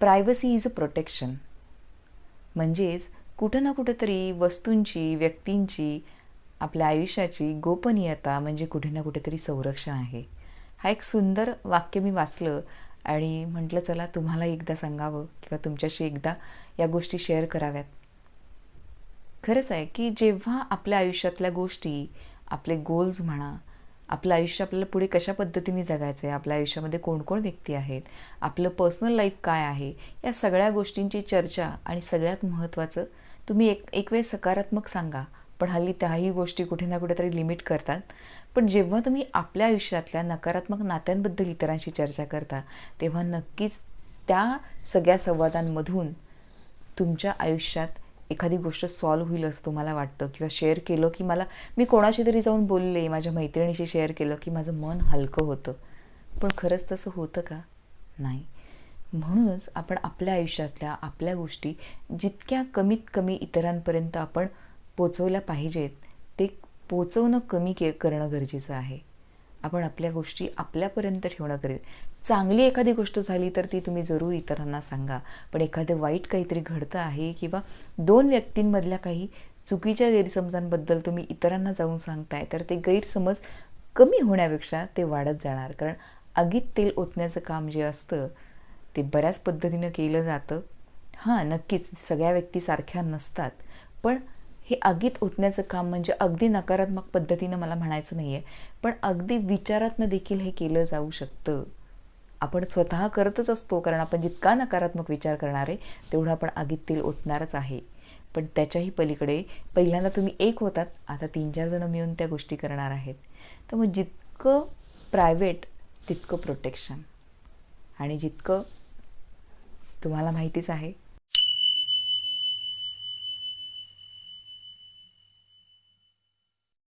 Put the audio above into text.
Privacy is a protection म्हणजेच कुठं ना कुठंतरी वस्तूंची व्यक्तींची आपल्या आयुष्याची गोपनीयता म्हणजे कुठे ना कुठेतरी संरक्षण आहे. हा एक सुंदर वाक्य मी वाचलं आणि म्हटलं चला तुम्हाला एकदा सांगावं किंवा तुमच्याशी एकदा या गोष्टी शेअर कराव्यात. खरंच आहे की जेव्हा आपल्या आयुष्यातल्या गोष्टी आपले गोल्स म्हणा आपलं आयुष्य आपल्याला पुढे कशा पद्धतीने जगायचं आहे आपल्या आयुष्यामध्ये कोणकोण व्यक्ती आहेत? आपलं पर्सनल लाईफ काय आहे? या सगळ्या गोष्टींची चर्चा आणि सगळ्यात महत्त्वाचं तुम्ही एक एक वेळ सकारात्मक सांगा. पण हल्ली त्याही गोष्टी कुठे ना कुठेतरी लिमिट करतात. पण जेव्हा तुम्ही आपल्या आयुष्यातल्या नकारात्मक नात्यांबद्दल इतरांशी चर्चा करता तेव्हा नक्कीच त्या सगळ्या संवादांमधून तुमच्या आयुष्यात एखादी गोष्ट सॉल्व्ह होईल असं तुम्हाला वाटतं? किंवा शेअर केलं की मला मी कोणाशी तरी जाऊन बोलले माझ्या मैत्रिणीशी शेअर केलं की माझं मन हलकं होतं? पण खरंच तसं होतं का? नाही. म्हणूनच आपण आपल्या आयुष्यातल्या आपल्या गोष्टी जितक्या कमीत कमी इतरांपर्यंत आपण पोचवल्या पाहिजेत ते पोचवणं कमी के करणं गरजेचं आहे. आपण आपल्या गोष्टी आपल्यापर्यंत ठेवणं गरजे चांगली एखादी गोष्ट झाली तर ती तुम्ही जरूर इतरांना सांगा. पण एखादं वाईट काहीतरी घडतं आहे किंवा दोन व्यक्तींमधल्या काही चुकीच्या गैरसमजांबद्दल तुम्ही इतरांना जाऊन सांगताय तर ते गैरसमज कमी होण्यापेक्षा ते वाढत जाणार. कारण आगीत तेल ओतण्याचं काम जे असतं ते बऱ्याच पद्धतीनं केलं जातं. हां नक्कीच सगळ्या व्यक्ती सारख्या नसतात. पण हे आगीत ओतण्याचं काम म्हणजे अगदी नकारात्मक पद्धतीनं मला म्हणायचं नाही आहे पण अगदी विचारातनं देखील हे केलं जाऊ शकतं. आपण स्वतः करतच असतो कारण आपण जितका नकारात्मक विचार करणार आहे तेवढं आपण आगीत तेल ओतणारच आहे. पण त्याच्याही पलीकडे पहिल्यांदा तुम्ही एक होतात आता तीन चार जणं मिळून त्या गोष्टी करणार आहेत. तर मग जितकं प्रायव्हेट तितकं प्रोटेक्शन आणि जितकं तुम्हाला माहितीच आहे